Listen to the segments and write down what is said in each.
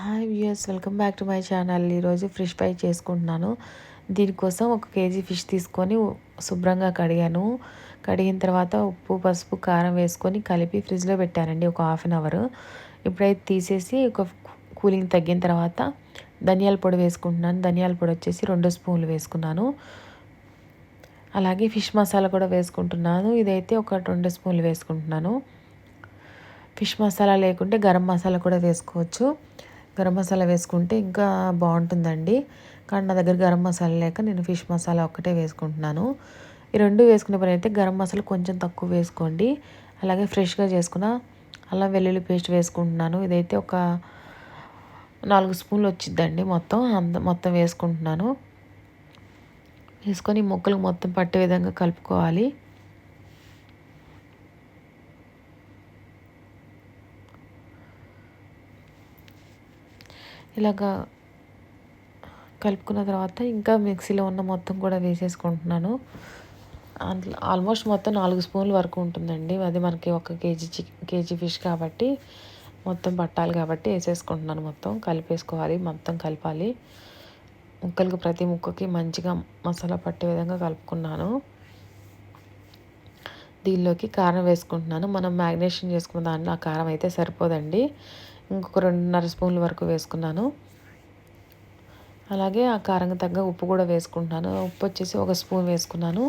Hi viewers welcome back to my channel. ఈరోజు fish fry చేసుకుంటున్నాను. దీనికోసం ఒక కేజీ ఫిష్ తీసుకొని శుభ్రంగా కడిగాను. కడిగిన తర్వాత ఉప్పు పసుపు కారం వేసుకొని కలిపి ఫ్రిడ్జ్లో పెట్టానండి ఒక హాఫ్ అన్ అవర్. ఇప్పుడైతే తీసేసి ఒక కూలింగ్ తగ్గిన తర్వాత ధనియాల పొడి వేసుకుంటున్నాను. ధనియాల పొడి వచ్చేసి రెండు స్పూన్లు వేసుకున్నాను. అలాగే ఫిష్ మసాలా కూడా వేసుకుంటున్నాను. ఇదైతే ఒక రెండు స్పూన్లు వేసుకుంటున్నాను. ఫిష్ మసాలా లేకుంటే గరం మసాలా కూడా వేసుకోవచ్చు. గరం మసాలా వేసుకుంటే ఇంకా బాగుంటుందండి. కానీ నా దగ్గర గరం మసాలా లేక నేను ఫిష్ మసాలా ఒక్కటే వేసుకుంటున్నాను. ఈ రెండు వేసుకునే పని అయితే గరం మసాలా కొంచెం తక్కువ వేసుకోండి. అలాగే ఫ్రెష్గా చేసుకున్న అల్లం వెల్లుల్లి పేస్ట్ వేసుకుంటున్నాను. ఇదైతే ఒక నాలుగు స్పూన్లు వచ్చిద్దండి మొత్తం. అంత మొత్తం వేసుకుంటున్నాను. వేసుకొని ముక్కలు మొత్తం పట్టే విధంగా కలుపుకోవాలి. ఇలాగా కలుపుకున్న తర్వాత ఇంకా మిక్సీలో ఉన్న మొత్తం కూడా వేసేసుకుంటున్నాను. అందులో ఆల్మోస్ట్ మొత్తం నాలుగు స్పూన్ల వరకు ఉంటుందండి. అది మనకి ఒక కేజీ చిక్ కేజీ ఫిష్ కాబట్టి మొత్తం పట్టాలి కాబట్టి వేసేసుకుంటున్నాను మొత్తం. కలిపేసుకోవాలి మొత్తం కలపాలి. ముక్కలకు ప్రతి ముక్కకి మంచిగా మసాలా పట్టే విధంగా కలుపుకున్నాను. దీనిలోకి కారం వేసుకుంటున్నాను. మనం మ్యాగ్నేషన్ చేసుకున్న దాంట్లో ఆ కారం అయితే సరిపోదండి. ఇంకొక రెండున్నర స్పూన్ల వరకు వేసుకున్నాను. అలాగే ఆ కారం తగ్గ ఉప్పు కూడా వేసుకుంటున్నాను. ఉప్పు వచ్చేసి ఒక స్పూన్ వేసుకున్నాను.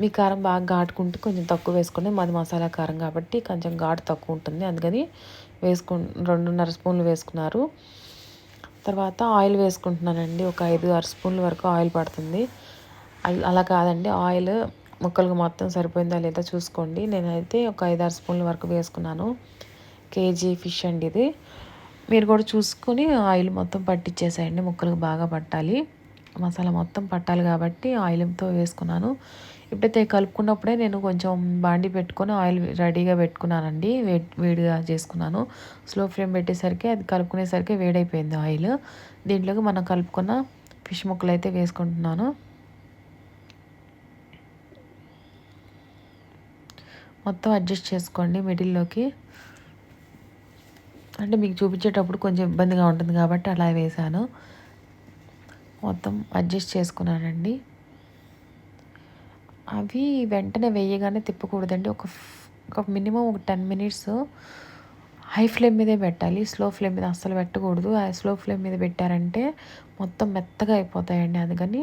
మీ కారం బాగా ఘాటుకుంటే కొంచెం తక్కువ వేసుకోండి. మాది మసాలా కారం కాబట్టి కొంచెం ఘాటు తక్కువ ఉంటుంది. అందుకని వేసుకు రెండున్నర స్పూన్లు వేసుకున్నారు. తర్వాత ఆయిల్ వేసుకుంటున్నానండి. ఒక ఐదు ఆరు స్పూన్ల వరకు ఆయిల్ పడుతుంది. అలా కాదండి. ఆయిల్ ముక్కలకు మొత్తం సరిపోయిందా లేదా చూసుకోండి. నేనైతే ఒక ఐదు ఆరు స్పూన్ల వరకు వేసుకున్నాను. కేజీ ఫిష్ అండి ఇది. మీరు కూడా చూసుకొని ఆయిల్ మొత్తం పట్టించేసేయండి ముక్కలకు బాగా పట్టాలి. మసాలా మొత్తం పట్టాలి కాబట్టి ఆయిల్తో వేసుకున్నాను. ఇప్పుడైతే కలుపుకున్నప్పుడే నేను కొంచెం బాండి పెట్టుకొని ఆయిల్ రెడీగా పెట్టుకున్నానండి వేడిగా చేసుకున్నాను. స్లో ఫ్లేమ్ పెట్టేసరికి అది కలుపుకునేసరికి వేడైపోయింది ఆయిల్. దీంట్లోకి మనం కలుపుకున్న ఫిష్ ముక్కలు అయితే వేసుకుంటున్నాను. మొత్తం అడ్జస్ట్ చేసుకోండి మిడిల్లోకి. అంటే మీకు చూపించేటప్పుడు కొంచెం ఇబ్బందిగా ఉంటుంది కాబట్టి అలా వేసాను మొత్తం అడ్జస్ట్ చేసుకున్నానండి. అవి వెంటనే వేయగానే తిప్పకూడదండి. ఒక ఒక మినిమం ఒక టెన్ మినిట్స్ హై ఫ్లేమ్ మీదే పెట్టాలి. స్లో ఫ్లేమ్ మీద అస్సలు పెట్టకూడదు. ఆ స్లో ఫ్లేమ్ మీద పెట్టారంటే మొత్తం మెత్తగా అయిపోతాయండి అందుకని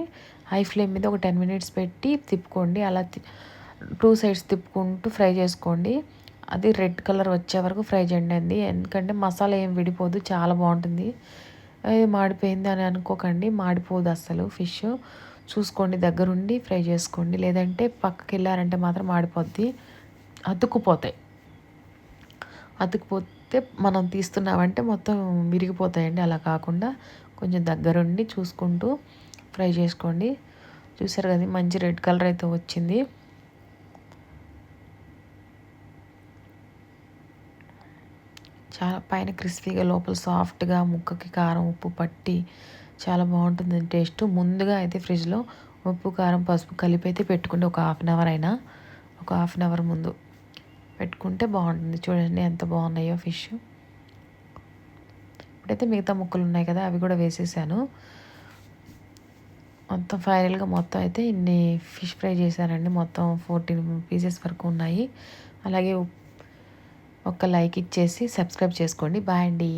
హై ఫ్లేమ్ మీద ఒక టెన్ మినిట్స్ పెట్టి తిప్పుకోండి. అలా టూ సైడ్స్ తిప్పుకుంటూ ఫ్రై చేసుకోండి. అది రెడ్ కలర్ వచ్చే వరకు ఫ్రై చేయండి. ఎందుకంటే మసాలా ఏం విడిపోదు చాలా బాగుంటుంది. మాడిపోయింది అని అనుకోకండి. మాడిపోదు అస్సలు ఫిష్. చూసుకోండి దగ్గరుండి ఫ్రై చేసుకోండి. లేదంటే పక్కకి వెళ్ళారంటే మాత్రం మాడిపోద్ది. అతుక్కుపోతాయి. అతుక్కుపోతే మనం తీస్తున్నామంటే మొత్తం విరిగిపోతాయండి. అలా కాకుండా కొంచెం దగ్గరుండి చూసుకుంటూ ఫ్రై చేసుకోండి. చూసారు కదా మంచి రెడ్ కలర్ అయితే వచ్చింది. చాలా పైన క్రిస్పీగా లోపల సాఫ్ట్గా ముక్కకి కారం ఉప్పు పట్టి చాలా బాగుంటుంది. టేస్ట్ ముందుగా అయితే ఫ్రిడ్జ్లో ఉప్పు కారం పసుపు కలిపి అయితే పెట్టుకుంటే ఒక హాఫ్ అన్ అవర్ అయినా ఒక హాఫ్ అన్ అవర్ ముందు పెట్టుకుంటే బాగుంటుంది. చూడండి ఎంత బాగున్నాయో ఫిష్. ఇప్పుడైతే మిగతా ముక్కలు ఉన్నాయి కదా అవి కూడా వేసేసాను. మొత్తం ఫైనల్గా మొత్తం అయితే ఇన్ని ఫిష్ ఫ్రై చేశానండి. మొత్తం ఫోర్టీన్ పీసెస్ వరకు ఉన్నాయి. అలాగే ఒక లైక్ ఇచ్చేసి సబ్స్క్రైబ్ చేసుకోండి. బాయ్ అండి.